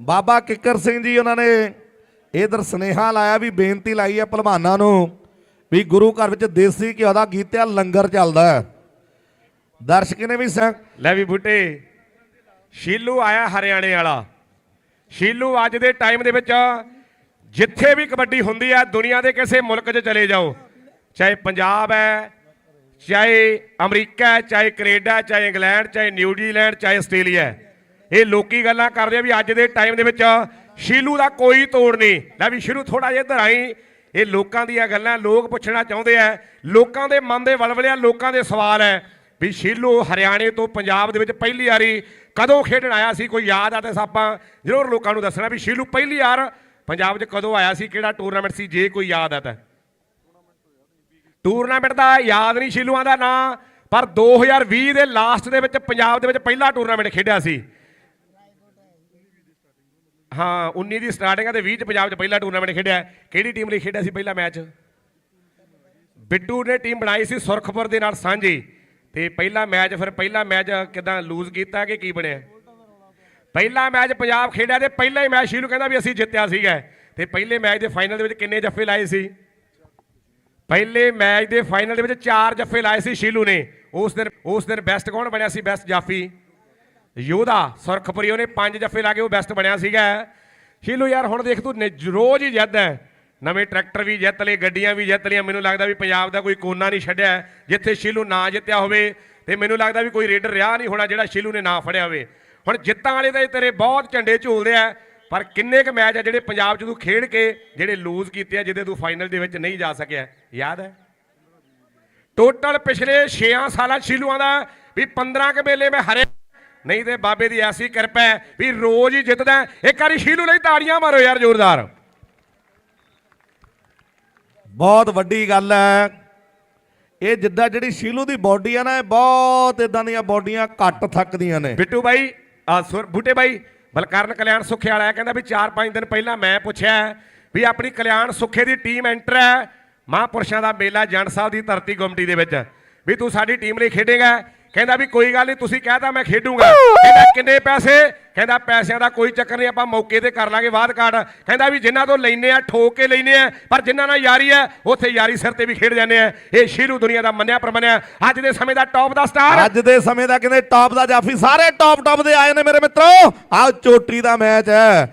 ਬਾਬਾ ਕਿੱਕਰ ਸਿੰਘ ਜੀ ਉਹਨਾਂ ਨੇ ਇਧਰ ਸਨੇਹਾ ਲਾਇਆ ਵੀ ਬੇਨਤੀ ਲਾਈ ਹੈ ਭਲਵਾਨਾਂ ਨੂੰ ਵੀ ਗੁਰੂ ਘਰ ਵਿੱਚ ਦੇਸੀ ਘਿਓ ਦਾ ਗੀਤਿਆ ਲੰਗਰ ਚੱਲਦਾ ਹੈ। ਦਰਸ਼ਕ ਨੇ ਵੀ ਸੰਗ ਲੈ ਵੀ ਬੁੱਟੇ, ਸ਼ੀਲੂ ਆਇਆ ਹਰਿਆਣੇ ਵਾਲਾ। ਸ਼ੀਲੂ ਅੱਜ ਦੇ ਟਾਈਮ ਦੇ ਵਿੱਚ ਜਿੱਥੇ ਵੀ ਕਬੱਡੀ ਹੁੰਦੀ ਹੈ ਦੁਨੀਆ ਦੇ ਕਿਸੇ ਮੁਲਕ 'ਚ ਚਲੇ ਜਾਓ। ਚਾਹੇ ਪੰਜਾਬ ਹੈ, ਚਾਹੇ ਅਮਰੀਕਾ ਹੈ, ਚਾਹੇ ਕੈਨੇਡਾ ਚਾਹੇ ਇੰਗਲੈਂਡ, ਚਾਹੇ ਨਿਊਜ਼ੀਲੈਂਡ ਚਾਹੇ ਆਸਟ੍ਰੇਲੀਆ ਹੈ। ਇਹ ਲੋਕੀ ਗੱਲਾਂ ਕਰਦੇ ਆ ਵੀ ਅੱਜ ਦੇ ਟਾਈਮ ਦੇ ਵਿੱਚ ਸ਼ੀਲੂ ਦਾ ਕੋਈ ਤੋੜ ਨਹੀਂ। ਲੈ ਵੀ ਸ਼ੁਰੂ ਥੋੜਾ ਜਿਹਾ ਇੱਧਰ ਆਈ। ਇਹ ਲੋਕਾਂ ਦੀਆਂ ਗੱਲਾਂ ਲੋਕ ਪੁੱਛਣਾ ਚਾਹੁੰਦੇ ਆ। ਲੋਕਾਂ ਦੇ ਮਨ ਦੇ ਵਲਵਲਿਆਂ, ਲੋਕਾਂ ਦੇ ਸਵਾਲ ਹੈ ਵੀ ਸ਼ੀਲੂ ਹਰਿਆਣੇ ਤੋਂ ਪੰਜਾਬ ਦੇ ਵਿੱਚ ਪਹਿਲੀ ਵਾਰੀ ਕਦੋਂ ਖੇਡਣ ਆਇਆ ਸੀ? ਕੋਈ ਯਾਦ ਆ ਤਾਂ ਆਪਾਂ ਜ਼ਰੂਰ ਲੋਕਾਂ ਨੂੰ ਦੱਸਣਾ ਵੀ ਸ਼ੀਲੂ ਪਹਿਲੀ ਵਾਰ ਪੰਜਾਬ 'ਚ ਕਦੋਂ ਆਇਆ ਸੀ? ਕਿਹੜਾ ਟੂਰਨਾਮੈਂਟ ਸੀ? ਜੇ ਕੋਈ ਯਾਦ ਆ ਤਾਂ। ਟੂਰਨਾਮੈਂਟ ਦਾ ਯਾਦ ਨਹੀਂ ਸ਼ੀਲੂਆਂ ਦਾ ਨਾਂ, ਪਰ 2020 ਦੇ ਲਾਸਟ ਦੇ ਵਿੱਚ ਪੰਜਾਬ ਦੇ ਵਿੱਚ ਪਹਿਲਾ ਟੂਰਨਾਮੈਂਟ ਖੇਡਿਆ ਸੀ। ਹਾਂ 19 ਦੀ ਸਟਾਰਟਿੰਗ ਆ ਤੇ 20 ਚ ਪੰਜਾਬ 'ਚ ਪਹਿਲਾ ਟੂਰਨਾਮੈਂਟ ਖੇਡਿਆ। ਕਿਹੜੀ ਟੀਮ ਲਈ ਖੇਡਿਆ ਸੀ ਪਹਿਲਾ ਮੈਚ ਬਿੱਟੂ ਨੇ ਟੀਮ ਬਣਾਈ ਸੀ ਸੁਰਖਪੁਰ ਦੇ ਨਾਲ ਸਾਂਝੀ। ਤੇ ਪਹਿਲਾ ਮੈਚ ਫਿਰ ਪਹਿਲਾ ਮੈਚ ਕਿਦਾਂ ਲੂਜ਼ ਕੀਤਾ ਕਿ ਕੀ ਬਣਿਆ? ਪਹਿਲਾ ਮੈਚ ਪੰਜਾਬ ਖੇਡਿਆ ਤੇ ਪਹਿਲਾ ਹੀ ਮੈਚ ਸ਼ੀਲੂ ਕਹਿੰਦਾ ਵੀ ਅਸੀਂ ਜਿੱਤਿਆ ਸੀਗਾ। ਤੇ ਪਹਿਲੇ ਮੈਚ ਦੇ ਫਾਈਨਲ ਦੇ ਵਿੱਚ ਕਿੰਨੇ ਜੱਫੇ ਲਾਏ ਸੀ? ਪਹਿਲੇ ਮੈਚ ਦੇ ਫਾਈਨਲ ਦੇ ਵਿੱਚ ਚਾਰ ਜੱਫੇ ਲਾਏ ਸੀ ਸ਼ੀਲੂ ਨੇ। ਉਸ ਦਿਨ ਉਸ ਦਿਨ ਬੈਸਟ ਕੌਣ ਬਣਿਆ ਸੀ? ਬੈਸਟ ਜਾਫੀ। ਯੋਧਾ ਸੁਰਖਪੁਰੀ ਉਹਨੇ ਪੰਜ ਜੱਫੇ ਲਾ ਕੇ ਉਹ ਬੈਸਟ ਬਣਿਆ ਸੀਗਾ। ਸ਼ੀਲੂ ਯਾਰ, ਹੁਣ ਦੇਖ ਤੂੰ ਨਿ- ਰੋਜ਼ ਹੀ ਜਿੱਤ ਹੈ ਨਵੇਂ ਟਰੈਕਟਰ ਵੀ ਜਿੱਤ ਲਏ, ਗੱਡੀਆਂ ਵੀ ਜਿੱਤ ਲਈਆਂ। ਮੈਨੂੰ ਲੱਗਦਾ ਵੀ ਪੰਜਾਬ ਦਾ ਕੋਈ ਕੋਨਾ ਨਹੀਂ ਛੱਡਿਆ। ਜਿੱਥੇ ਸ਼ੀਲੂ ਨਾ ਜਿੱਤਿਆ ਹੋਵੇ ਤੇ ਮੈਨੂੰ ਲੱਗਦਾ ਵੀ ਕੋਈ ਰੇਡਰ ਰਿਹਾ ਨਹੀਂ ਹੋਣਾ ਜਿਹੜਾ ਸ਼ੀਲੂ ਨੇ ਨਾ ਫੜਿਆ ਹੋਵੇ। ਹੁਣ ਜਿੱਤਾਂ ਵਾਲੇ ਤਾਂ ਇਹ ਤੇਰੇ ਬਹੁਤ ਝੰਡੇ ਝੂਲਦੇ ਆ, ਪਰ ਕਿੰਨੇ ਕੁ ਮੈਚ ਆ ਜਿਹੜੇ ਪੰਜਾਬ 'ਚ ਤੂੰ ਖੇਡ ਕੇ ਜਿਹੜੇ ਲੂਜ਼ ਕੀਤੇ ਆ, ਜਿਹਦੇ ਤੂੰ ਫਾਈਨਲ ਦੇ ਵਿੱਚ ਨਹੀਂ ਜਾ ਸਕਿਆ। ਯਾਦ ਹੈ ਟੋਟਲ ਪਿਛਲੇ 6 ਸਾਲਾਂ 'ਚ ਸ਼ੀਲੂਆਂ ਦਾ ਵੀ 15 ਕੁ ਮੇਲੇ ਮੈਂ ਹਰੇ ਨਹੀਂ ਤੇ ਬਾਬੇ ਦੀ ਐਸੀ ਕਿਰਪਾ ਹੈ ਵੀ ਰੋਜ਼ ਹੀ ਜਿੱਤਦਾ ਹੈ। ਇੱਕ ਵਾਰੀ ਸ਼ੀਲੂ ਲਈ ਤਾੜੀਆਂ ਮਾਰੋ ਯਾਰ ਜ਼ੋਰਦਾਰ। ਬਹੁਤ ਵੱਡੀ ਗੱਲ ਹੈ। ਇਹ ਜਿੱਦਾਂ ਜਿਹੜੀ ਸ਼ੀਲੂ ਦੀ ਬਾਡੀ ਆ ਨਾ ਇਹ ਬਹੁਤ ਇਦਾਂ ਦੀਆਂ ਬਾਡੀਆਂ ਘੱਟ ਥੱਕਦੀਆਂ ਨੇ। ਬਿੱਟੂ ਬਾਈ ਆ ਸੁਰ ਬੂਟੇ ਬਾਈ ਬਲਕਰਨ ਕਲਿਆਣ ਸੁੱਖੇ ਵਾਲਾ ਕਹਿੰਦਾ ਵੀ 4-5 ਦਿਨ ਪਹਿਲਾਂ ਮੈਂ ਪੁੱਛਿਆ ਵੀ ਆਪਣੀ ਕਲਿਆਣ ਸੁੱਖੇ ਦੀ ਟੀਮ ਐਂਟਰ ਹੈ ਮਹਾਂਪੁਰਸ਼ਾਂ ਦਾ ਮੇਲਾ ਜੰਡ ਸਾਹਿਬ ਦੀ ਧਰਤੀ ਗੁਮਟੀ ਦੇ ਵਿੱਚ। ਵੀ ਤੂੰ ਸਾਡੀ ਟੀਮ ਲਈ ਖੇਡੇਗਾ ਕਹਿੰਦਾ ਵੀ ਕੋਈ ਗੱਲ ਨਹੀਂ ਤੁਸੀਂ ਕਹਿਤਾ ਮੈਂ ਖੇਡੂੰਗਾ। ਕਹਿੰਦਾ ਕਿੰਨੇ ਪੈਸੇ? ਕਹਿੰਦਾ ਪੈਸਿਆਂ ਦਾ ਕੋਈ ਚੱਕਰ ਨਹੀਂ ਆਪਾਂ ਮੌਕੇ ਤੇ ਕਰ ਲਾਂਗੇ ਬਾਅਦ ਕਾਰਡ। ਕਹਿੰਦਾ ਵੀ ਜਿਨ੍ਹਾਂ ਤੋਂ ਲੈਨੇ ਆ, ਠੋਕ ਕੇ ਲੈਨੇ ਆ, ਪਰ ਜਿਨ੍ਹਾਂ ਨਾਲ ਯਾਰੀ ਹੈ ਉੱਥੇ ਯਾਰੀ ਸਿਰ ਤੇ ਵੀ ਖੇਡ ਜਾਂਦੇ ਆ। ਇਹ ਸ਼ੀਰੂ ਦੁਨੀਆ ਦਾ ਮੰਨਿਆ ਪ੍ਰਮੰਨਿਆ। ਅੱਜ ਦੇ ਸਮੇਂ ਦਾ ਟੌਪ ਦਾ ਸਟਾਰ ਅੱਜ ਦੇ ਸਮੇਂ ਦਾ ਕਹਿੰਦੇ ਟੌਪ ਦਾ ਜਾਫੀ, ਸਾਰੇ ਟੌਪ ਟੌਪ ਦੇ ਆਏ ਨੇ ਮੇਰੇ ਮਿੱਤਰੋ। ਆਹ ਚੋਟੀ ਦਾ ਮੈਚ ਹੈ।